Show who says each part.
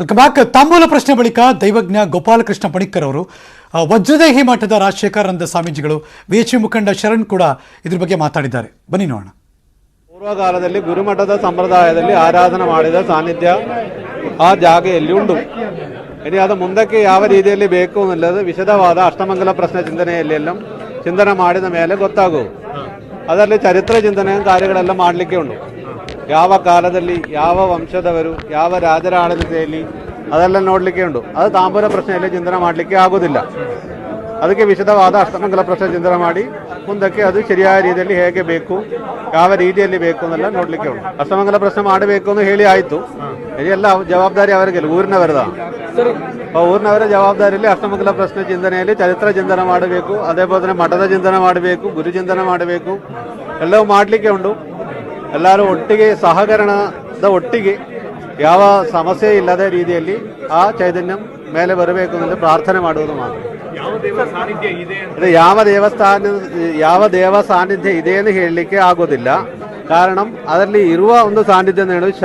Speaker 1: Welcome back ತಾಂಬೂಲ ಪ್ರಶ್ನೆ ಬಳಿಕ ದೈವಜ್ಞ ಗೋಪಾಲಕೃಷ್ಣ ಪಣಿಕರ್ ಅವರು ವಜ್ರದೇಹಿ ಮಠದ ರಾಜಶೇಖರಾನಂದ ಸ್ವಾಮೀಜಿಗಳು, ವಿ ಎಚ್ ಮುಖಂಡ ಶರಣ್ ಕೂಡ ಇದ್ರ ಬಗ್ಗೆ ಮಾತಾಡಿದ್ದಾರೆ. ಬನ್ನಿ ನೋಡೋಣ.
Speaker 2: ಪೂರ್ವಕಾಲದಲ್ಲಿ ಗುರುಮಠದ ಸಂಪ್ರದಾಯದಲ್ಲಿ ಆರಾಧನೆ ಮಾಡಿದ ಸಾನ್ನಿಧ್ಯ ಆ ಜಾಗೆಯಲ್ಲಿ ಉಂಟು. ಇനി ಅದು ಮುಂದಕ್ಕೆ ಯಾವ ರೀತಿಯಲ್ಲಿ ಬೇಕು ಅನ್ನೋದು ವಿಶದವಾದ ಅಷ್ಟಮಂಗಲ ಪ್ರಶ್ನೆ ಚಿಂತನೆಯಲ್ಲಿ ಎಲ್ಲ ಚಿಂತನೆ ಮಾಡಿದ ಮೇಲೆ ಗೊತ್ತಾಗುವುದು. ಅದರಲ್ಲಿ ಚರಿತ್ರೆ ಚಿಂತನೆ ಕಾರ್ಯಗಳೆಲ್ಲ ಮಾಡಲಿಕ್ಕೆ ಉಂಟು. ಯಾವ ಕಾಲದಲ್ಲಿ ಯಾವ ವಂಶದವರು, ಯಾವ ರಾಜರ ಆಡಳಿತೆಯಲ್ಲಿ ಅದೆಲ್ಲ ನೋಡಲಿಕ್ಕೆ ಉಂಟು. ಅದು ತಾಂಬೂಲ ಪ್ರಶ್ನೆಯಲ್ಲಿ ಚಿಂತನೆ ಮಾಡಲಿಕ್ಕೆ ಆಗೋದಿಲ್ಲ. ಅದಕ್ಕೆ ವಿಶದವಾದ ಅಷ್ಟಮಂಗಲ ಪ್ರಶ್ನೆ ಚಿಂತನೆ ಮಾಡಿ, ಮುಂದಕ್ಕೆ ಅದು ಸರಿಯಾದ ರೀತಿಯಲ್ಲಿ ಹೇಗೆ ಬೇಕು, ಯಾವ ರೀತಿಯಲ್ಲಿ ಬೇಕು ಅನ್ನೆಲ್ಲ ನೋಡಲಿಕ್ಕೆ ಉಂಟು. ಅಷ್ಟಮಂಗಲ ಪ್ರಶ್ನೆ ಮಾಡಬೇಕು ಅಂತ ಹೇಳಿ ಆಯಿತು. ಇದೆಲ್ಲ ಜವಾಬ್ದಾರಿ ಅವರಿಗೆ ಊರಿನವರದ? ಊರಿನವರ ಜವಾಬ್ದಾರಿಯಲ್ಲಿ ಅಷ್ಟಮಂಗಲ ಪ್ರಶ್ನೆ ಚಿಂತನೆಯಲ್ಲಿ ಚರಿತ್ರ ಚಿಂತನೆ ಮಾಡಬೇಕು, ಅದೇ ಮಠದ ಚಿಂತನೆ ಮಾಡಬೇಕು, ಗುರು ಚಿಂತನೆ ಮಾಡಬೇಕು, ಎಲ್ಲವೂ ಮಾಡಲಿಕ್ಕೆ ಉಂಟು. ಎಲ್ಲರೂ ಒಟ್ಟಿಗೆ ಸಹಕರಣದ ಒಟ್ಟಿಗೆ ಯಾವ ಸಮಸ್ಯೆ ಇಲ್ಲದ ರೀತಿಯಲ್ಲಿ ಆ ಚೈತನ್ಯ ಮೇಲೆ ಬರಬೇಕು ಎಂದು ಪ್ರಾರ್ಥನೆ ಮಾಡುವುದು ಮಾತ್ರ. ಯಾವ ದೇವಸ್ಥಾನ ಯಾವ ದೇವ ಸಾನ್ನಿಧ್ಯ ಇದೆ ಎಂದು ಹೇಳಲಿಕ್ಕೆ ಆಗೋದಿಲ್ಲ. ಕಾರಣ ಅದರಲ್ಲಿ ಇರುವ ಒಂದು ಸಾನ್ನಿಧ್ಯ ಹೇಳೋದು